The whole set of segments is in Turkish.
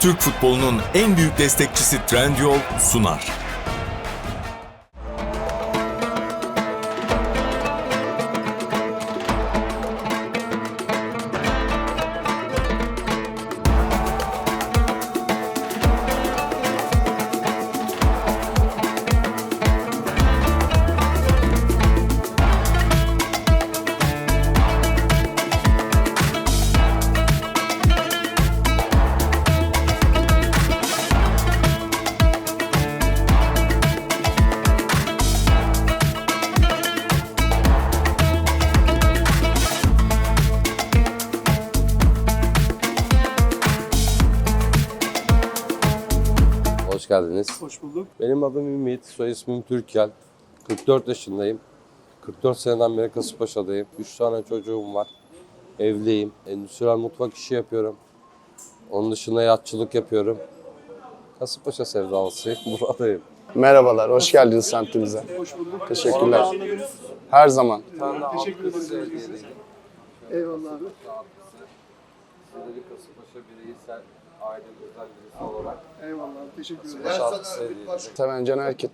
Türk futbolunun en büyük destekçisi Trendyol sunar. Hoş geldiniz. Hoş bulduk. Benim adım Ümit, soy ismim Türkel. 44 yaşındayım. 44 seneden beri Kasımpaşa'dayım. 3 tane çocuğum var. Evliyim. Endüstriyel mutfak işi yapıyorum. Onun dışında yatçılık yapıyorum. Kasımpaşa sevdalısıyım. Buradayım. Merhabalar, hoş geldiniz semtimize. Hoş bulduk. Teşekkürler. Her zaman. Teşekkür ederiz. Eyvallah abi. Kasımpaşa bireysel ailemizden birisi olarak Eyvallah. Teşekkür ederiz. Seven Can Erkit.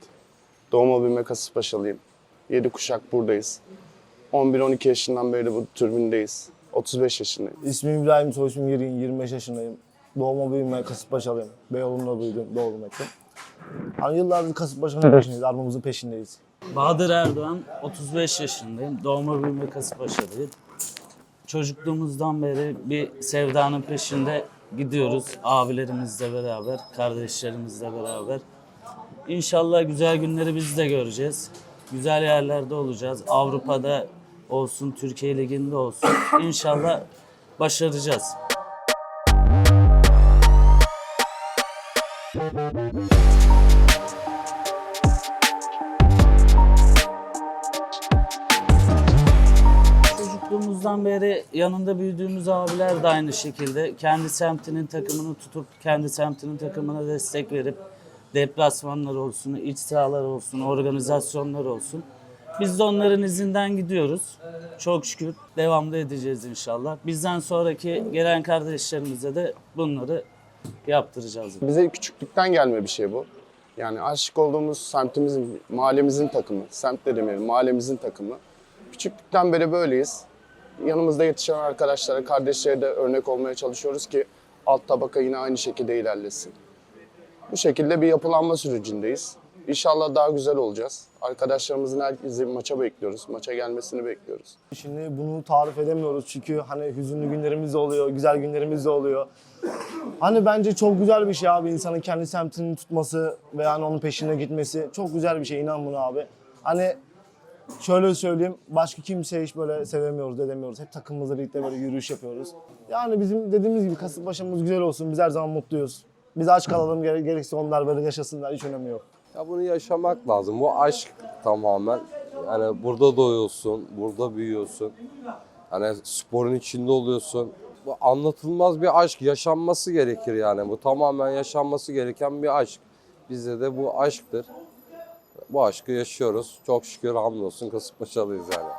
Doğma büyüme Kasımpaşalıyım. 7 kuşak buradayız. 11-12 yaşından beri bu türbindeyiz. 35 yaşındayım. İsmim İbrahim, soy ismim Yirin, 25 yaşındayım. Doğma büyüme Kasımpaşalıyım. Beyoğlu'nda büyüdüm, doğdum ettim. Hani yıllardır Kasımpaşa'nın peşindeyiz, armamızın peşindeyiz. Bahadır Erdoğan, 35 yaşındayım. Doğma büyüme Kasımpaşa'dayım. Çocukluğumuzdan beri bir sevdanın peşinde gidiyoruz. Abilerimizle beraber, kardeşlerimizle beraber. İnşallah güzel günleri biz de göreceğiz. Güzel yerlerde olacağız. Avrupa'da olsun, Türkiye Ligi'nde olsun. İnşallah başaracağız. Çocukluğumuzdan beri yanında büyüdüğümüz abiler de aynı şekilde kendi semtinin takımını tutup kendi semtinin takımına destek verip deplasmanlar olsun, iç sahalar olsun, organizasyonlar olsun. Biz de onların izinden gidiyoruz. Çok şükür devamlı edeceğiz inşallah. Bizden sonraki gelen kardeşlerimize de bunları yaptıracağız. Bize küçüklükten gelme bir şey bu. Yani aşık olduğumuz semtimizin, mahallemizin takımı. Semt de demeyelim, mahallemizin takımı. Küçüklükten beri böyleyiz. Yanımızda yetişen arkadaşlara, kardeşlere de örnek olmaya çalışıyoruz ki alt tabaka yine aynı şekilde ilerlesin. Bu şekilde bir yapılanma sürecindeyiz. İnşallah daha güzel olacağız. Arkadaşlarımızın herkesi maça bekliyoruz. Maça gelmesini bekliyoruz. Şimdi bunu tarif edemiyoruz çünkü hani hüzünlü günlerimiz de oluyor, güzel günlerimiz de oluyor. Hani bence çok güzel bir şey abi insanın kendi semtini tutması ve hani onun peşine gitmesi çok güzel bir şey inan buna abi. Hani şöyle söyleyeyim başka kimseyi hiç böyle sevemiyoruz edemiyoruz. Hep takımımızla birlikte böyle yürüyüş yapıyoruz. Yani bizim dediğimiz gibi Kasımpaşa'mız güzel olsun biz her zaman mutluyuz. Biz aç kalalım gere- gerekirse onlar böyle yaşasınlar hiç önemi yok. Ya bunu yaşamak lazım. Bu aşk tamamen. Yani burada doğuyorsun, burada büyüyorsun. Hani sporun içinde oluyorsun. Bu anlatılmaz bir aşk. Yaşanması gerekir yani. Bu tamamen yaşanması gereken bir aşk. Bizde de bu aşktır. Bu aşkı yaşıyoruz. Çok şükür hamdolsun Kasımpaşalıyız yani.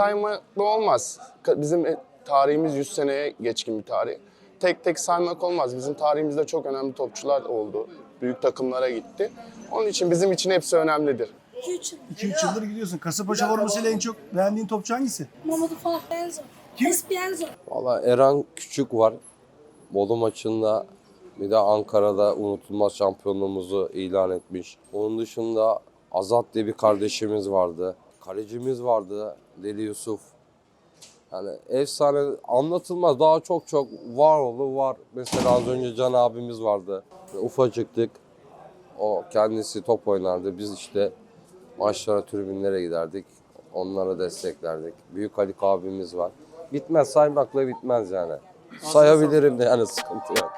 Saymakla olmaz. Bizim e- tarihimiz 100 seneye geçkin bir tarih. Tek tek saymak olmaz. Bizim tarihimizde çok önemli topçular oldu. Büyük takımlara gitti. Onun için bizim için hepsi önemlidir. 2-3 yıldır gidiyorsun. Kasımpaşa formasıyla en çok beğendiğin topçu hangisi? Mamadou Fall, Enzo. Espienzo. Valla Eren Küçük var. Bolu maçında bir de Ankara'da unutulmaz şampiyonluğumuzu ilan etmiş. Onun dışında Azat diye bir kardeşimiz vardı. Kalecimiz vardı Deli Yusuf. Yani efsane anlatılmaz. Daha çok çok var oldu var. Mesela az önce Can abimiz vardı. Ufacıktık. O kendisi top oynardı. Biz işte maçlara, tribünlere giderdik. Onlara desteklerdik. Büyük Ali abimiz var. Bitmez saymakla bitmez yani. Sayabilirim de yani sıkıntı yok.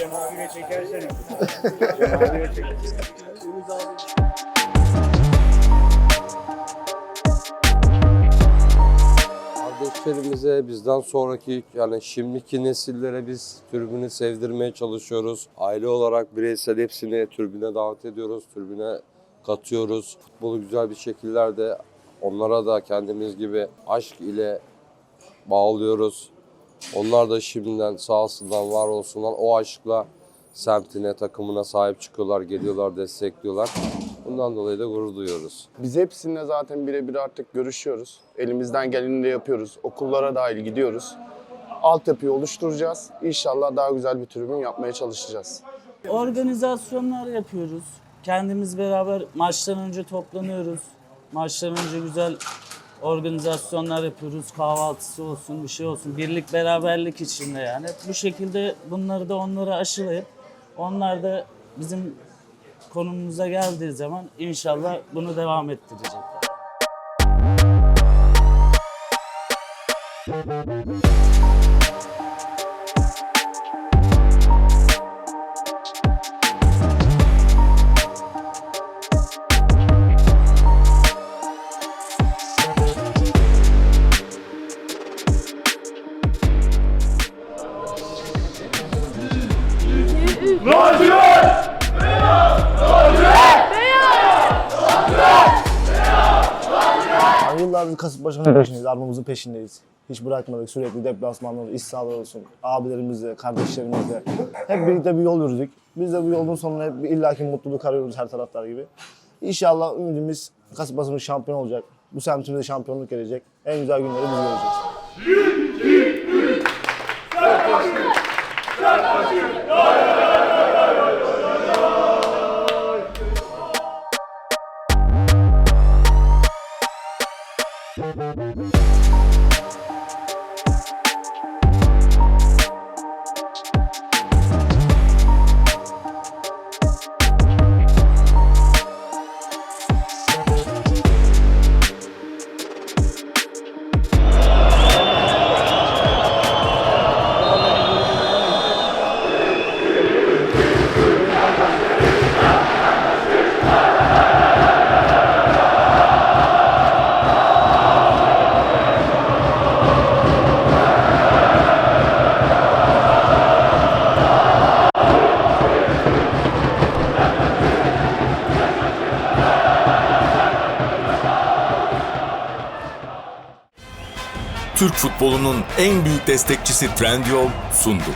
Cem abiyle çekersene. Cem abiyle çek. Kardeşlerimize bizden sonraki yani şimdiki nesillere biz türbünü sevdirmeye çalışıyoruz. Aile olarak bireysel hepsini türbüne davet ediyoruz, türbüne katıyoruz. Futbolu güzel bir şekillerde onlara da kendimiz gibi aşk ile bağlıyoruz. Onlar da şimdiden sağ olsunlar, var olsunlar o aşkla semtine, takımına sahip çıkıyorlar, geliyorlar, destekliyorlar. Bundan dolayı da gurur duyuyoruz. Biz hepsininle zaten birebir artık görüşüyoruz. Elimizden geleni de yapıyoruz. Okullara dahil gidiyoruz. Altyapıyı oluşturacağız. İnşallah daha güzel bir tribün yapmaya çalışacağız. Organizasyonlar yapıyoruz. Kendimiz beraber maçtan önce toplanıyoruz. Maçtan önce güzel organizasyonlar yapıyoruz. Kahvaltısı olsun, bir şey olsun. Birlik, beraberlik içinde yani. Bu şekilde bunları da onlara aşılayıp onlar da bizim konumumuza geldiği zaman inşallah bunu devam ettirecekler. Yani yıllardır Kasımpaşa'nın peşindeyiz, armamızın peşindeyiz. Hiç bırakmadık sürekli deplasmanlar, iş sahaları olsun, abilerimizle, kardeşlerimizle. Hep birlikte bir yol yürüdük. Biz de bu yolun sonunda hep bir illaki mutluluk arıyoruz her taraftar gibi. İnşallah ümidimiz Kasımpaşa'mız şampiyon olacak. Bu semtimize şampiyonluk gelecek. En güzel günleri biz göreceğiz. Türk futbolunun en büyük destekçisi Trendyol sundu.